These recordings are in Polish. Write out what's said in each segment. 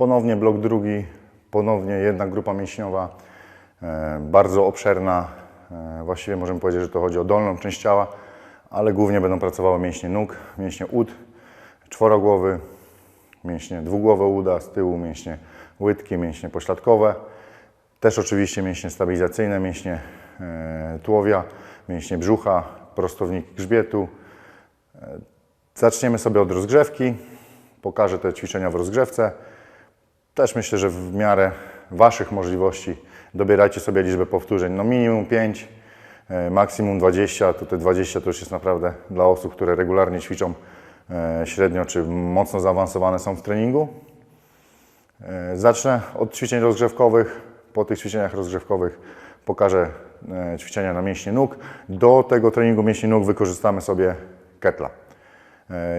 Ponownie blok drugi, ponownie jedna grupa mięśniowa, e, bardzo obszerna. E, właściwie możemy powiedzieć, że to chodzi o dolną część ciała, ale głównie będą pracowały mięśnie nóg, mięśnie ud, czworogłowy, mięśnie dwugłowe uda, z tyłu mięśnie łydki, mięśnie pośladkowe. Też oczywiście mięśnie stabilizacyjne, mięśnie e, tułowia, mięśnie brzucha, prostownik grzbietu. Zaczniemy sobie od rozgrzewki. Pokażę te ćwiczenia w rozgrzewce. Też myślę, że w miarę Waszych możliwości dobierajcie sobie liczbę powtórzeń. No minimum 5, e, maksimum 20. Tutaj 20 to już jest naprawdę dla osób, które regularnie ćwiczą e, średnio czy mocno zaawansowane są w treningu. E, Zacznę od ćwiczeń rozgrzewkowych. Po tych ćwiczeniach rozgrzewkowych pokażę ćwiczenia na mięśnie nóg. Do tego treningu mięśni nóg wykorzystamy sobie ketla.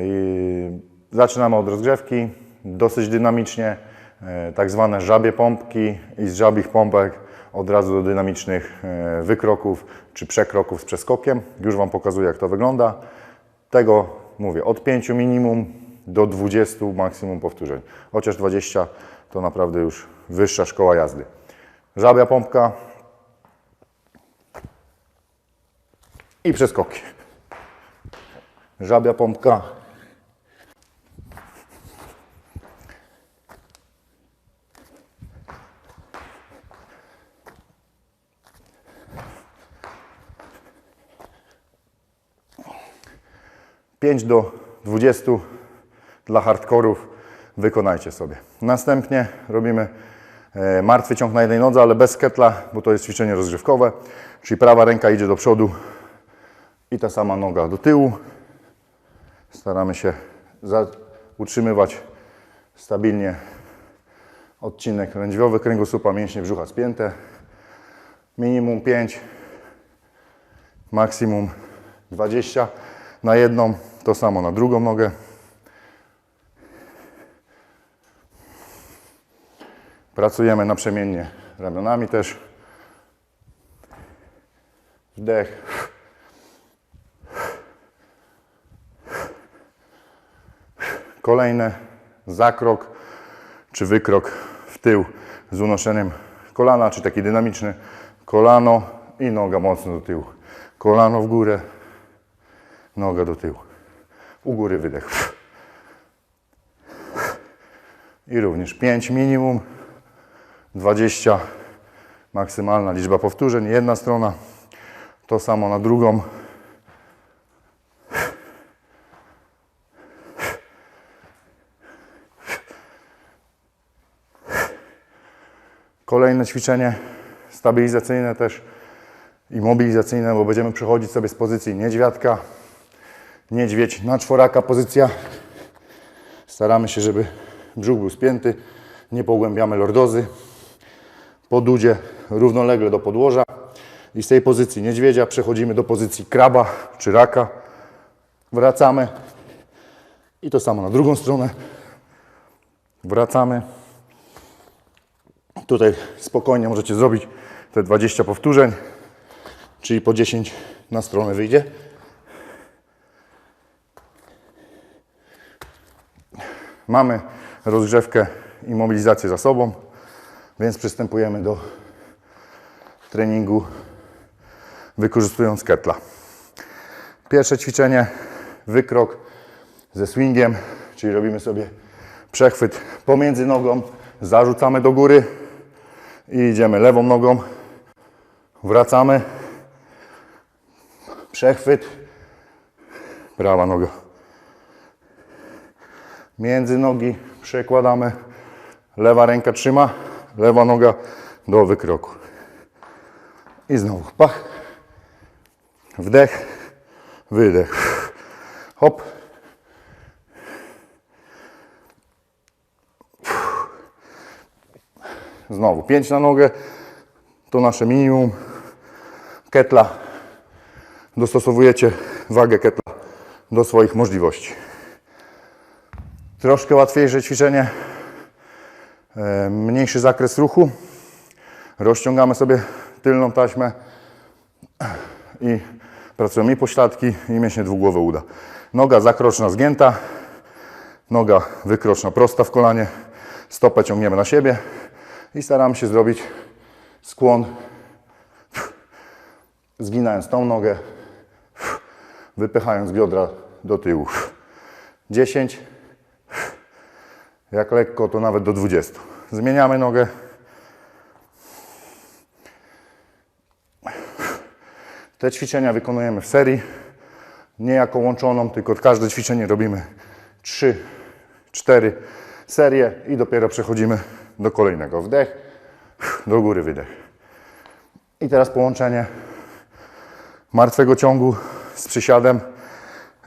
I zaczynamy od rozgrzewki, dosyć dynamicznie, tak zwane żabie pompki i z żabich pompek od razu do dynamicznych e, wykroków czy przekroków z przeskokiem. Już Wam pokazuję jak to wygląda. Tego mówię od 5 minimum do 20 maksimum powtórzeń. Chociaż 20 to naprawdę już wyższa szkoła jazdy. Żabia pompka i przeskoki. Żabia pompka. Pięć do 20 dla hardkorów wykonajcie sobie. Następnie robimy e, martwy ciąg na jednej nodze, ale bez ketla, bo to jest ćwiczenie rozgrzewkowe, czyli prawa ręka idzie do przodu i ta sama noga do tyłu. Staramy się utrzymywać stabilnie odcinek lędźwiowy kręgosłupa, mięśnie brzucha spięte. Minimum 5, maksimum 20 na jedną, to samo na drugą nogę. Pracujemy naprzemiennie ramionami też. Wdech. Kolejne zakrok czy wykrok w tył z unoszeniem kolana, czy taki dynamiczny kolano i noga mocno do tyłu. Kolano w górę, noga do tyłu. U góry wydech. I również 5 minimum, 20 maksymalna liczba powtórzeń. Jedna strona, to samo na drugą. Kolejne ćwiczenie stabilizacyjne też i mobilizacyjne, bo będziemy przechodzić sobie z pozycji niedźwiadka, niedźwiedź na czworaka pozycja. Staramy się, żeby brzuch był spięty, nie pogłębiamy lordozy. Po dudzie równolegle do podłoża i z tej pozycji niedźwiedzia przechodzimy do pozycji kraba czy raka. Wracamy i to samo na drugą stronę. Wracamy. Tutaj spokojnie możecie zrobić te 20 powtórzeń, czyli po 10 na stronę wyjdzie. Mamy rozgrzewkę i mobilizację za sobą, więc przystępujemy do treningu wykorzystując ketla. Pierwsze ćwiczenie, wykrok ze swingiem, czyli robimy sobie przechwyt pomiędzy nogą, zarzucamy do góry i idziemy lewą nogą, wracamy, przechwyt, prawa noga. Między nogi przekładamy, lewa ręka trzyma, lewa noga do wykroku. I znowu pach, wdech, wydech, hop. Znowu 5 na nogę, to nasze minimum. Ketla, dostosowujecie wagę ketla do swoich możliwości. Troszkę łatwiejsze ćwiczenie, e, mniejszy zakres ruchu. Rozciągamy sobie tylną taśmę i pracują i pośladki, i mięśnie dwugłowe uda. Noga zakroczna zgięta, noga wykroczna prosta w kolanie. Stopę ciągniemy na siebie i staramy się zrobić skłon, zginając tą nogę, wypychając biodra do tyłu. 10, jak lekko to nawet do 20. Zmieniamy nogę. Te ćwiczenia wykonujemy w serii, nie jako łączoną, tylko każde ćwiczenie robimy 3, 4 serie i dopiero przechodzimy do kolejnego. Wdech, do góry wydech. I teraz połączenie martwego ciągu z przysiadem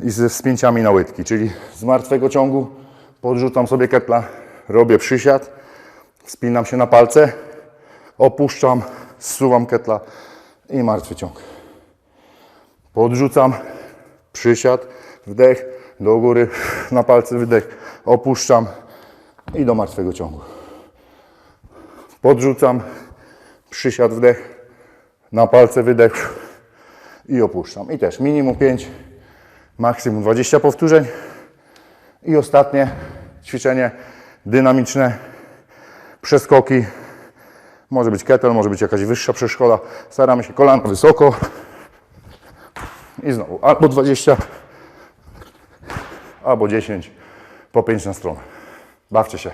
i ze spięciami na łydki, czyli z martwego ciągu podrzucam sobie ketla, robię przysiad, wspinam się na palce, opuszczam, zsuwam ketla i martwy ciąg. Podrzucam, przysiad, wdech, do góry, na palce wydech, opuszczam i do martwego ciągu. Podrzucam, przysiad, wdech, na palce wydech i opuszczam. I też minimum 5, maksimum 20 powtórzeń. I ostatnie ćwiczenie dynamiczne, przeskoki. Może być kettle, może być jakaś wyższa przeszkoda. Staramy się kolana wysoko. I znowu albo 20, albo 10, po 5 na stronę. Bawcie się.